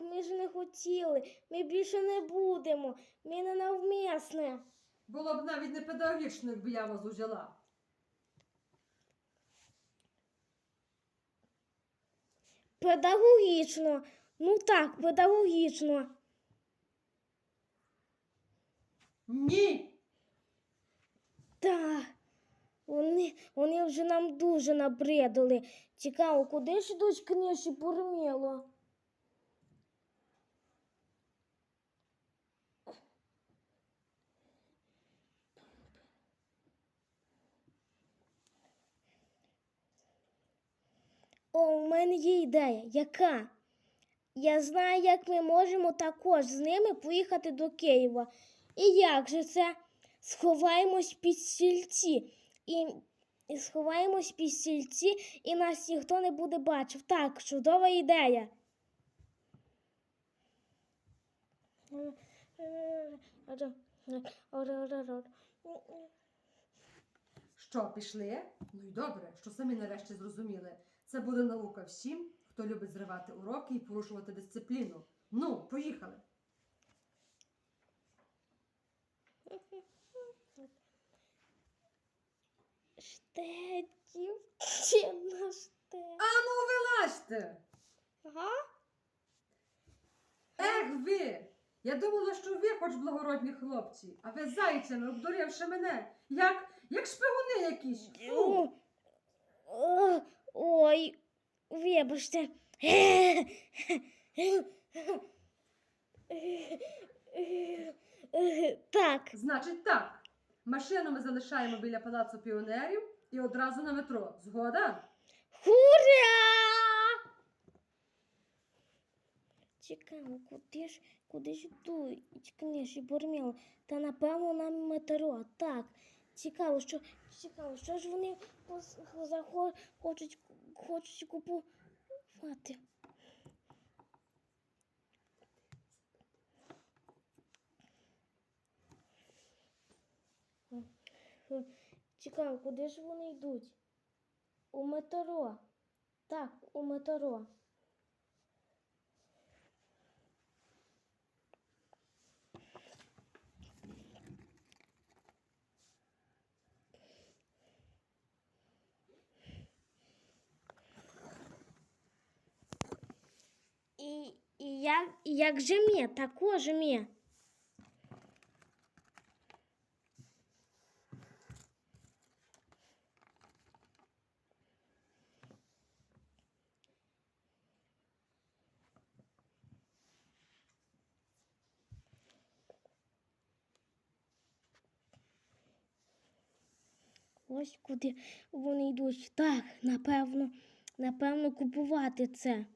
Ми ж не хотіли. Ми більше не будемо. Ми не навмисне. Було б навіть не педагогічно, якби я вас узяла. Педагогічно. Ну так, педагогічно. Ні. Так. Вони, вони вже нам дуже набридали. Цікаво, куди ж йдуть книжі Бурміло? О, у мене є ідея. Яка? Я знаю, як ми можемо також з ними поїхати до Києва. І як же це? Сховаємось під стільці. І, і сховаємось під стільці, і нас ніхто не буде бачив. Так, чудова ідея. Що, пішли? Ну й добре, що самі нарешті зрозуміли. Це буде наука всім, хто любить зривати уроки і порушувати дисципліну. Ну, поїхали. Штетів, чи на штет. А ну, вилазьте! Ага. Ех ви! Я думала, що ви хоч благородні хлопці, а ви зайцями, обдурівши мене, як, як шпигуни якісь. Фу. О, Ой, вибачте. Так, Значить так, машину ми залишаємо біля палацу піонерів і одразу на метро. Згода? Ура! Цікаво, куди ж, куди ж йдуть книжі Бурміл? Та напевно на метро. Так. Цікаво, що цікаво, що ж вони хочуть, хочуть купувати. Хм, Цікаво, куди ж вони йдуть? У метро. Так, у метро. І, і, як, як же ми, також. Ось куди вони йдуть. Так, напевно, напевно, купувати це.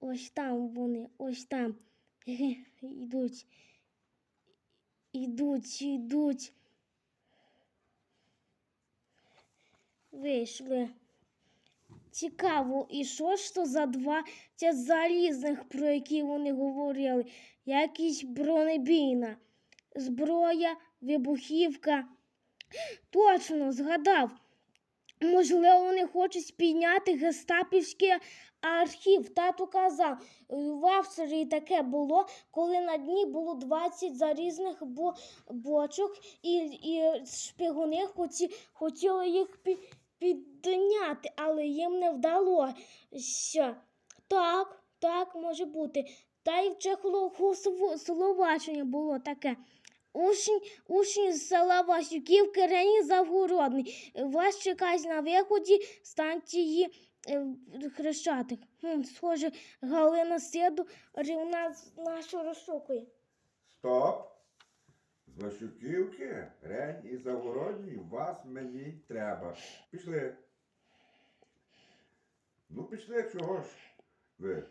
Ось там вони, ось там. Йдуть. Йдуть, йдуть. Вийшли. Цікаво, і що ж то за два залізних, про які вони говорили? Якісь бронебійна, зброя, вибухівка. Точно, згадав. Можливо, вони хочуть підняти гестапівський архів. Тато казав, е, в Австрії таке було, коли на дні було 20 зарізних бо- бочок, і, і шпигуни хоті, хотіли їх пі- підняти, але їм не вдалося. Так, так може бути. Та й в Чехословаччині було таке. Учень, учень з села Васюківки Рені Завгородний. Вас чекають на виході станції е, Хрещатик. Хм, схоже, Галина Сиду нас нашу розшукує. Стоп! З Ващуківки, Рень і Завгородній вас мені треба. Пішли. Ну, пішли, чого ж ви?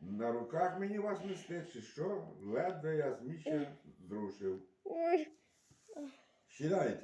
На руках мені вас нести, чи що? Ледве я з місця зрушив. Şira.